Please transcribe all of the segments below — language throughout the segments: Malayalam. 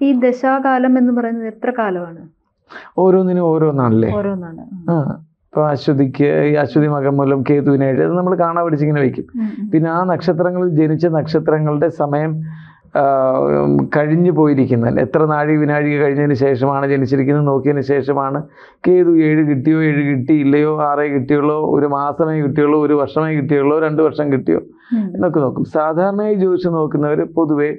ഈ ദശാകാലം എന്ന് പറയുന്നത് എത്ര കാലമാണ്? ഓരോന്നിനും ഓരോന്നാണല്ലേ? ഓരോന്നാണ്. ആ ഇപ്പൊ അശ്വതിക്ക് ഈ അശ്വതി മകം മൂലം കേതുവിനായിട്ട് അത് നമ്മൾ കാണാൻ ഉം, ഉം. പിന്നെ ആ നക്ഷത്രങ്ങളിൽ ജനിച്ച നക്ഷത്രങ്ങളുടെ സമയം കഴിഞ്ഞു പോയിരിക്കുന്നത്. എത്ര നാഴി വിനാഴിക കഴിഞ്ഞതിന് ശേഷമാണ് ജനിച്ചിരിക്കുന്നത്? നോക്കിയതിന് ശേഷമാണ്. കേതു ഏഴ് കിട്ടിയോ ഏഴ് കിട്ടിയില്ലയോ ആറേ കിട്ടിയുള്ളോ ഒരു മാസമേ കിട്ടിയുള്ളൂ ഒരു വർഷമേ കിട്ടിയുള്ളൂ രണ്ട് വർഷം കിട്ടിയോ. എന്നൊക്കെ നോക്കും. സാധാരണയായി ജ്യോതിഷം നോക്കുന്നവർ പൊതുവെ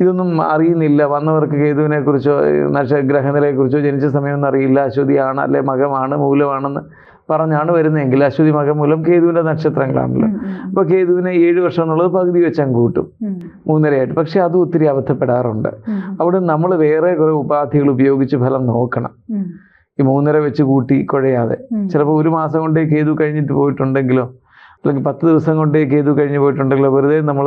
ഇതൊന്നും അറിയുന്നില്ല. വന്നവർക്ക് കേതുവിനെ കുറിച്ചോ നക്ഷഗ്രഹങ്ങളെ കുറിച്ചോ ജനിച്ച സമയമൊന്നും അറിയില്ല. അശ്വതിയാണ് അല്ലെ മകമാണ് മൂലമാണെന്ന് പറഞ്ഞാണ് വരുന്നതെങ്കിൽ അശ്വതി മകം മൂലം കേതുവിന്റെ നക്ഷത്രങ്ങളാണല്ലോ. അപ്പോൾ കേതുവിനെ ഏഴ് വർഷം എന്നുള്ളത് പകുതി വെച്ച് അങ്ങ് കൂട്ടും. മൂന്നരയായിട്ട്. പക്ഷെ അത് ഒത്തിരി അബദ്ധപ്പെടാറുണ്ട് അവിടെ നമ്മൾ വേറെ കുറേ ഉപാധികൾ ഉപയോഗിച്ച് ഫലം നോക്കണം. ഈ മൂന്നര വെച്ച് കൂട്ടി കുഴയാതെ. ചിലപ്പോൾ ഒരു മാസം കൊണ്ടേ കേതു കഴിഞ്ഞിട്ട് പോയിട്ടുണ്ടെങ്കിലോ അല്ലെങ്കിൽ പത്ത് ദിവസം കൊണ്ടേ കേതു കഴിഞ്ഞ് പോയിട്ടുണ്ടെങ്കിലോ വെറുതെ നമ്മൾ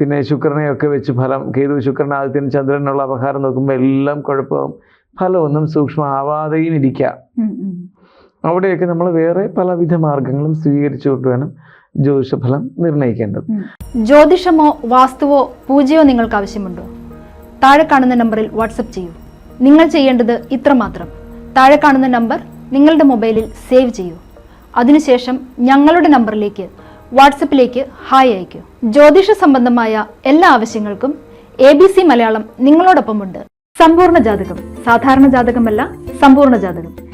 പിന്നെ ശുക്രനെയൊക്കെ വെച്ച് ഫലം കേതു ശുക്രൻ ആദിത്യൻ ചന്ദ്രനുള്ള അപഹാരം നോക്കുമ്പോൾ എല്ലാം കുഴപ്പവും ഫലമൊന്നും സൂക്ഷ്മമാവാതെയും ഇരിക്കാം. അവിടെയൊക്കെ നമ്മൾ വേറെ പലവിധ മാർഗങ്ങളും സ്വീകരിച്ചുകൊണ്ട് വേണം ജ്യോതിഷഫലം നിർണയിക്കേണ്ടത്. ജ്യോതിഷമോ വാസ്തുവോ പൂജയോ നിങ്ങൾക്ക് ആവശ്യമുണ്ടോ? താഴെ കാണുന്ന നമ്പറിൽ വാട്സപ്പ് ചെയ്യൂ. നിങ്ങൾ ചെയ്യേണ്ടത് ഇത്രമാത്രം താഴെ കാണുന്ന നമ്പർ നിങ്ങളുടെ മൊബൈലിൽ സേവ് ചെയ്യൂ. അതിനുശേഷം ഞങ്ങളുടെ നമ്പറിലേക്ക് വാട്സപ്പിലേക്ക് ഹായ് അയക്കൂ. ജ്യോതിഷ സംബന്ധമായ എല്ലാ ആവശ്യങ്ങൾക്കും എ ബി സി മലയാളം നിങ്ങളോടൊപ്പമുണ്ട്. സമ്പൂർണ ജാതകം. സാധാരണ ജാതകമല്ല സമ്പൂർണ ജാതകം.